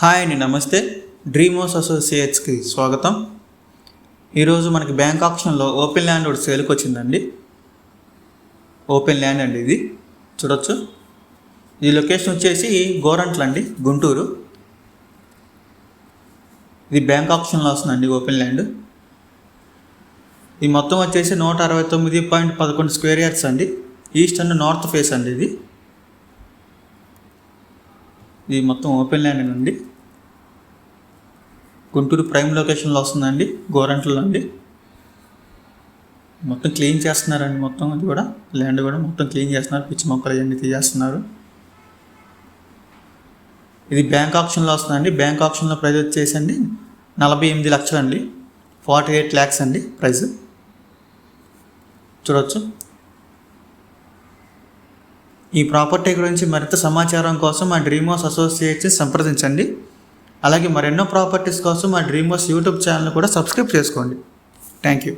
Hi అండి నమస్తే. డ్రీమోస్ అసోసియేట్స్కి స్వాగతం. ఈరోజు మనకి బ్యాంక్ ఆప్షన్లో ఓపెన్ ల్యాండ్ ఒకటి సేల్కి వచ్చిందండి. ఓపెన్ ల్యాండ్ అండి ఇది. చూడొచ్చు. ఈ లొకేషన్ వచ్చేసి గోరంట్ల అండి గుంటూరు. ఇది బ్యాంక్ ఆప్షన్లో వస్తుందండి ఓపెన్ ల్యాండ్. ఇది మొత్తం వచ్చేసి నూట అరవై తొమ్మిది పాయింట్ పదకొండు స్క్వేర్ యార్డ్స్ అండి. ఈస్ట్ అండ్ నార్త్ ఫేస్ అండి ఇది. ఇది మొత్తం ఓపెన్ ల్యాండ్ అండి. గుంటూరు ప్రైమ్ లొకేషన్లో వస్తుందండి గోరంట్లో అండి. మొత్తం క్లీన్ చేస్తున్నారండి మొత్తం అది కూడా ల్యాండ్ కూడా మొత్తం క్లీన్ చేస్తున్నారు పిచ్చి మొక్కలు ఇవన్నీ తీసేస్తున్నారు. ఇది బ్యాంక్ ఆప్షన్లో వస్తుందండి బ్యాంక్ ఆప్షన్లో ప్రైస్ వచ్చేసండి నలభై ఎనిమిది లక్షలు అండి ఫార్టీ ఎయిట్ ల్యాక్స్ అండి ప్రైస్. చూడవచ్చు ఈ ప్రాపర్టీ గురించి మరింత సమాచారం కోసం మా డ్రీమ్ హౌస్ అసోసియేట్స్ సంప్రదించండి. అలాగే మరెన్నో ప్రాపర్టీస్ కోసం మా డ్రీమోస్ యూట్యూబ్ ఛానల్ కూడా సబ్స్క్రైబ్ చేసుకోండి. Thank you.